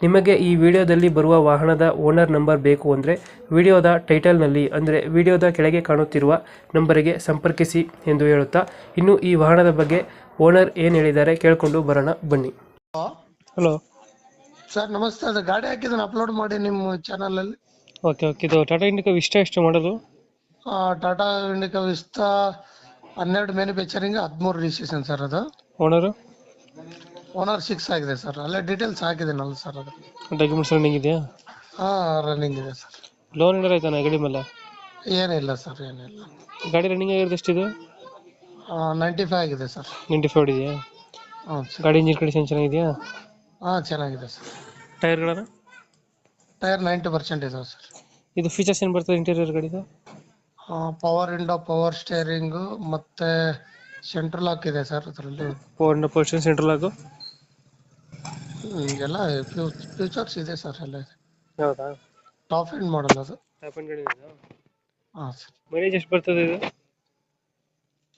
ನಿಮಗೆ ಈ ವಿಡಿಯೋದಲ್ಲಿ ಬರುವ ವಾಹನದ ಓನರ್ ನಂಬರ್ ಬೇಕು ಅಂದರೆ ವಿಡಿಯೋದ ಟೈಟಲ್ನಲ್ಲಿ ಅಂದರೆ ವಿಡಿಯೋದ ಕೆಳಗೆ ಕಾಣುತ್ತಿರುವ ನಂಬರಿಗೆ ಸಂಪರ್ಕಿಸಿ ಎಂದು ಹೇಳುತ್ತಾ ಇನ್ನು ಈ ವಾಹನದ ಬಗ್ಗೆ ಓನರ್ ಏನು ಹೇಳಿದ್ದಾರೆ ಕೇಳಿಕೊಂಡು ಬರೋಣ ಬನ್ನಿ. ಹಲೋ ಸರ್ ನಮಸ್ತೆ. ಅದು ಗಾಡಿ ಹಾಕಿದ್ದಾನೆ ಅಪ್ಲೋಡ್ ಮಾಡಿ ನಿಮ್ಮ ಚಾನಲಲ್ಲಿ ಓಕೆ ಓಕೆ ಇದು ಟಾಟಾ ಇಂಡಿಕಾ ಇಷ್ಟ ಎಷ್ಟು ಮಾಡೋದು? ಆ, ಟಾಟಾ ಇಂಡಿಕಾ ವಿಸ್ತಾ ಹನ್ನೆರಡು ಮ್ಯಾನುಫ್ಯಾಕ್ಚರಿಂಗ್ ಹದಿಮೂರು ರಿಜಿಸ್ಟ್ರೇಷನ್ ಸರ್ ಅದು. ಓನರು ಓನರ್ ಸಿಕ್ಸ್ ಆಗಿದೆ ಸರ್ ಅಲ್ಲೇ ಡೀಟೇಲ್ಸ್ ಹಾಕಿದ್ದೀನಲ್ಲ ಸರ್ ಅದು ಡಾಕ್ಯುಮೆಂಟ್ಸ್ ರನ್ನಿಂಗ್ ಇದೆಯಾ? ಹಾಂ ರನ್ನಿಂಗ್ ಇದೆ ಸರ್ ಲೋನ್ ಏನಾರ ಆಯ್ತಾನ ಗಾಡಿ ಮೇಲೆ? ಏನಿಲ್ಲ ಸರ್ ಏನಿಲ್ಲ. ಗಾಡಿ ರನ್ನಿಂಗ್ ಆಗಿರೋದು ಎಷ್ಟಿದೆ? ನೈಂಟಿ ಫೈವ್ ಆಗಿದೆ ಸರ್ ನೈಂಟಿ ಫೈವ್ ಇದೆಯಾ? ಹ್ಞೂ ಸರ್ ಗಾಡಿ ಇಂಜಿನ್ ಕಂಡೀಷನ್ ಚೆನ್ನಾಗಿದೆಯಾ? ಹಾಂ ಚೆನ್ನಾಗಿದೆ ಸರ್ ಟೈರ್ಗಳನ್ನ ಟೈರ್ ನೈಂಟಿ ಪರ್ಸೆಂಟ್ ಇದಾವೆ ಸರ್ ಇದು ಫೀಚರ್ಸ್ ಏನು ಬರ್ತದೆ ಇಂಟೀರಿಯರ್ ಗಾಡಿದು? ಪವರ್ ವಿಂಡೋ ಪವರ್ ಸ್ಟೇರಿಂಗು ಮತ್ತೆ ಸೆಂಟ್ರಲ್ ಲಾಕ್ ಇದೆ ಸರ್ ಅದರಲ್ಲಿ. ಫೋರ್ ಪೋರ್ಷನ್ ಸೆಂಟ್ರಲ್ ಆಗು ಎಲ್ಲ ಫ್ಯೂಚರ್ಸ್ ಇದೆ ಸರ್ ಎಲ್ಲ ಇದೆ ಹೌದಾ? ಟಾಪ್ ಎಂಡ್ ಮಾಡಲ್ ಅದು. ಟಾಪ್ ಎಂಡ್ ಗಾಡಿ ಹಾಂ ಸರ್. ಮೈಲೇಜ್ ಎಷ್ಟು ಬರ್ತದೆ ಇದು?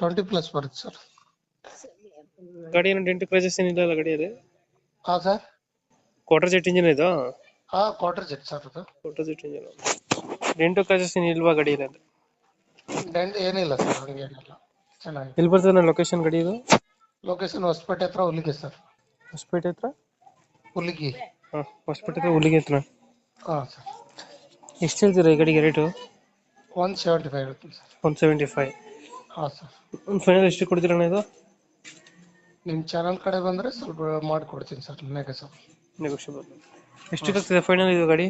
ಟ್ವೆಂಟಿ ಪ್ಲಸ್ ಬರುತ್ತೆ ಸರ್. ಗಾಡಿ ಏನು ಡೆಂಟ್ ಕ್ರೈಸಸ್ ಏನಿಲ್ಲ ಅಲ್ಲ ಗಾಡಿಯಲ್ಲಿ ಹಾಂ ಸರ್. ಕ್ವಾರ್ಟರ್ ಜೆಟ್ ಇಂಜಿನ್ ಇದು? ಹಾಂ ಕ್ವಾರ್ಟರ್ ಜೆಟ್ ಸರ್ ಅದು. ಕ್ವಾರ್ಟರ್ ಜೆಟ್ ಇಂಜಿನ್ ಡೆಂಟು ಕ್ರೈಸಸ್ ಏನು ಇಲ್ವಾ ಗಾಡಿಯಲ್ಲಿ ಅಂತ ಡೆಂಟ್ ಏನಿಲ್ಲ ಸರ್ ಹಂಗೇನಿಲ್ಲ ಚೆನ್ನಾಗಿದೆ. ಎಲ್ಲಿ ಬರ್ತದೆ ನನ್ನ ಲೊಕೇಶನ್ ಗಾಡಿ ಇದು? ಲೊಕೇಶನ್ ಹೊಸಪೇಟೆ ಹತ್ರ ಹುಲಿಗೆ ಸರ್. ಹೊಸಪೇಟೆ ಹತ್ರ? ಹುಲಿಗಿ. ಹಾಂ ಹೊಸಪೇಟೆ ಹುಲಿಗೆ ಹತ್ರ ಹಾಂ ಸರ್ ಎಷ್ಟು ಹೇಳ್ತೀರಾ ಈ ಗಾಡಿಗೆ ರೇಟು ಒನ್ ಸೆವೆಂಟಿ ಫೈವ್ ಹೇಳ್ತೀನಿ ಸರ್ ಒನ್ ಸೆವೆಂಟಿ ಫೈವ್ ಹಾಂ ಸರ್ ಒಂದು ಫೈನಲ್ ಎಷ್ಟು ಕೊಡ್ತೀರಣ್ಣ ಇದು? ನಿಮ್ಮ ಚಾನಲ್ ಕಡೆ ಬಂದರೆ ಸ್ವಲ್ಪ ಮಾಡಿಕೊಡ್ತೀನಿ ಸರ್ ನನಗೆ ಸರ್ ನೆಗೋಷಿಯಬಲ್ ಎಷ್ಟು ಆಗ್ತದೆ ಫೈನಲ್ ಇದು ಗಾಡಿ?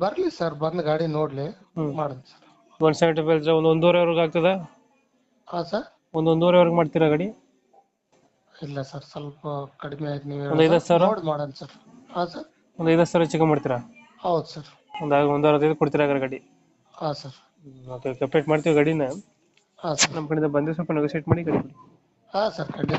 ಬರಲಿ ಸರ್ ಬಂದು ಗಾಡಿ ನೋಡಲಿ. Hmm. Sir one seventy five ಒಂದು ಒಂದೂವರೆವರೆಗೆ ಆಗ್ತದಾ? ಹಾಂ ಸರ್ ಒಂದು ಒಂದೂವರೆವರೆಗೆ ಮಾಡ್ತೀರಾ ಗಾಡಿ? ಇಲ್ಲ ಸರ್ ಸ್ವಲ್ಪ ಕಡಿಮೆ ಆಯ್ತು. ನೀವು ಒಂದು ಐವತ್ತು ಸಾವಿರ? ನೋಡಿ ಮಾಡೋಣ ಸರ್. ಹಾಂ ಸರ್? ಒಂದು ಐದು ಸಾವಿರ ಚಿಕನ್ ಮಾಡ್ತೀರಾ? ಹೌದು ಸರ್. ಒಂದು ಒಂದು ಅರವತ್ತೈದು ಕೊಡ್ತೀರಾ ಹಾಗಾದ್ರೆ ಗಾಡಿ? ಹಾಂ ಸರ್. ಓಕೆ ಓಕೆ ಅಪ್ಡೇಟ್ ಮಾಡ್ತೀವಿ ಗಾಡಿನ. ಹಾಂ ಸರ್. ನಮ್ಮ ಕಡೆಯಿಂದ ಬಂದರೆ ಸ್ವಲ್ಪ ನೆಗೋಸಿಯೇಟ್ ಮಾಡಿ ಗಾಡಿ ಕೊಡಿ. ಹಾಂ ಸರ್ ಖಂಡಿತ.